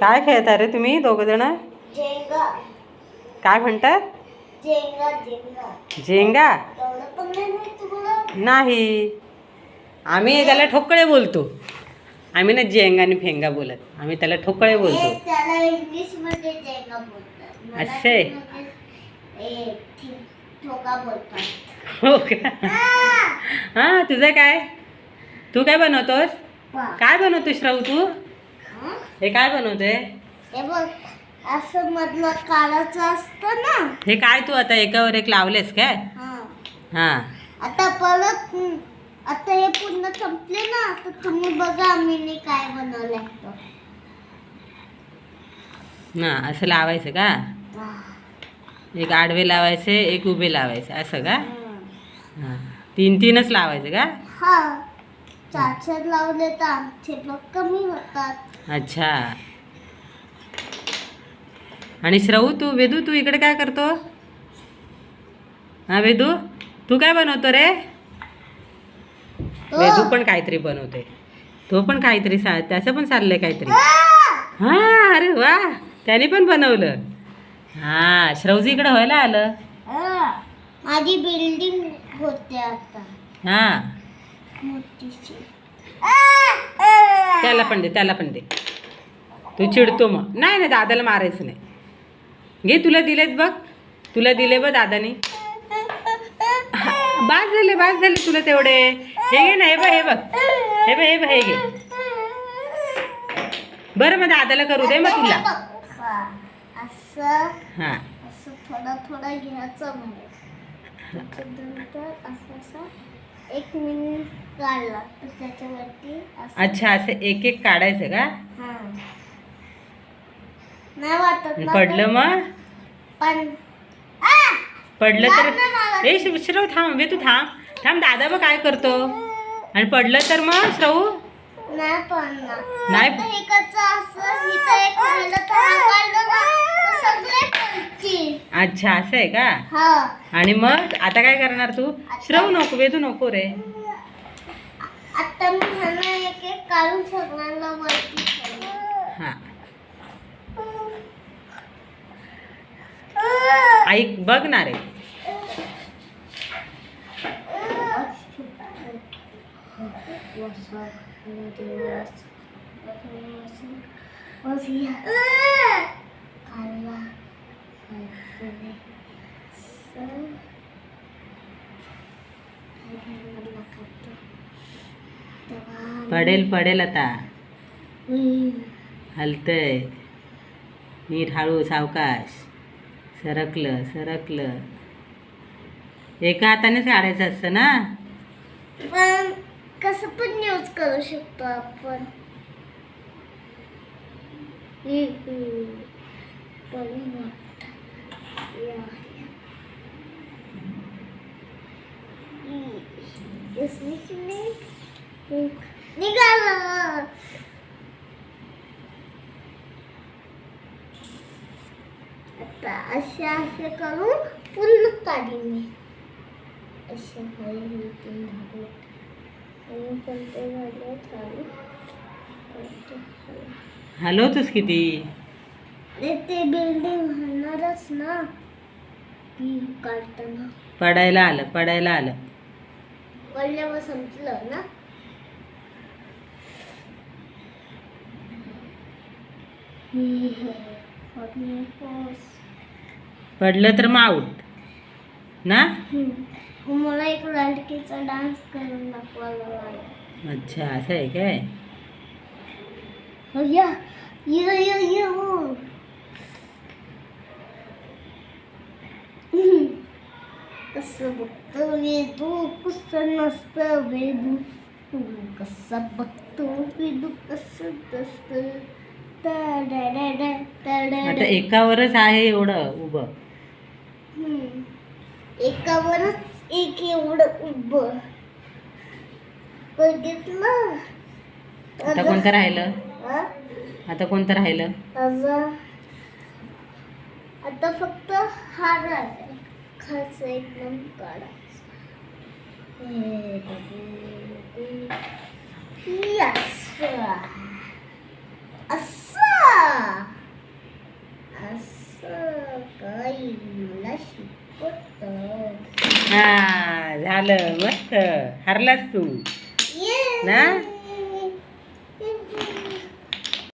काय खेळता रे तुम्ही दोघ जण? जेंगा काय म्हणतात जेंगा जेंगा झेंगा? नाही आम्ही त्याला ठोकळे बोलतो. आम्ही ना झेंगा आणि फेंगा बोलत. आम्ही त्याला ठोकळे बोलतो. जेंगा असे? हो का? हा तुझं काय? तू काय बनवतोस. काय बनवतोस श्राऊ तू? हं? काय बनवते? हे बघ असं मधलं काळाचं असतं ना. हे काय तू आता एकावर एक लावलेस काय? हा. हा. आता परत आता हे पूर्ण संपले ना तर तुम्ही बघा आम्ही काय बनवलंय तो. ना असं लावायचं का. एक आडवे लावायचे एक उभे लावायचे असं का? तीन तीनच लावायचं का? लावले तर आमचे कमी होतात. अच्छा. आणि श्रवू तू वेदू तू इकडे काय करतो? हा वेदू तू काय बनवतो रे? वेदू पण काहीतरी बनवते तो पण काहीतरी सा त्याचं पण चाललंय काहीतरी. हा अरे वा त्याने पण बनवलं. हा श्रवजी इकडे व्हायला आलं. हा. माझी बिल्डिंग होते आता. हा. त्याला पण दे त्याला पण दे. तू चिडतो मग. नाही नाही दादाला मारायचं नाही. घे तुला दिलेत बघ. तुला दिले बघ दादानी. बास झाले बास झाले तुला तेवढे. हे घे ना हे बघ हे बघ. हे बघ हे बघ हे घे. बरं मग दादाला करू दे मग तुला. हा. हां थोडं थोडं घ्यायचं म्हणजे. त्याच्यानंतर असं असं. एक मिनिट काढला तर त्याच्यावरती असं. अच्छा असं एक एक काढायचं का? हा. नाही वाटत ना पडलं मग? पण आ! पडलं तर. ए श्र- श्रव थांब वे तू थांब. थांब दादा बघ काय करतो? आणि पडलं तर मग श्रवू नाही पडणार. नाही. असं इथं एक राहिलं तर हा काढलं ना तर सगळे पडतील अच्छा असं आहे का? हा. आणि मग आता काय करणार तू? श्रव नको वेदू नको रे. आता मी ह्यांना एक एक काढून सगळ्यांना वरती. ठेवलं. हा ऐक बघ ना रे. पडेल पडेल आता. हलतंय. नीट हळू सावकाश. सरकलं सरकलं. एका हातानेच काढायचं असतं ना? पण कसं पण यूज करू शकतो आपण. पण मोठा. या. हम्म. इसमें की नाही? हम्म. निघालं. आता असे असे करून पूर्ण काढीन मी. असे हळूहळू तीन धागे आणि झाले चालू? हलवतोस किती? अरे ते बिल्डिंग होणारच ना. ती काढताना. पडायला आलं पडायला आलं. पडल्यावर संपलं ना. हे हे. पडणे पाऊस. पडलं तर मग आऊट ना? हम्म. मला एक लडकीचा डान्स करून दाखवायला लागेल. अच्छा असं आहे काय? हो या यो यो यो कसं बघतो वेदू कसं नसतं वेदू कसं बघतो वेदू कसं नसतं एकावरच आहे एवढं उभं. एकावरच एक एवढं उभं. बघितलं? आता कोणतं राहिलं? हा? आता कोणतं राहिलं? आता फक्त हा राहिलाय खालचं एकदम काढायचं. असं असं काही मला शिकवत हा झालं मस्त. हरलास तू. ना?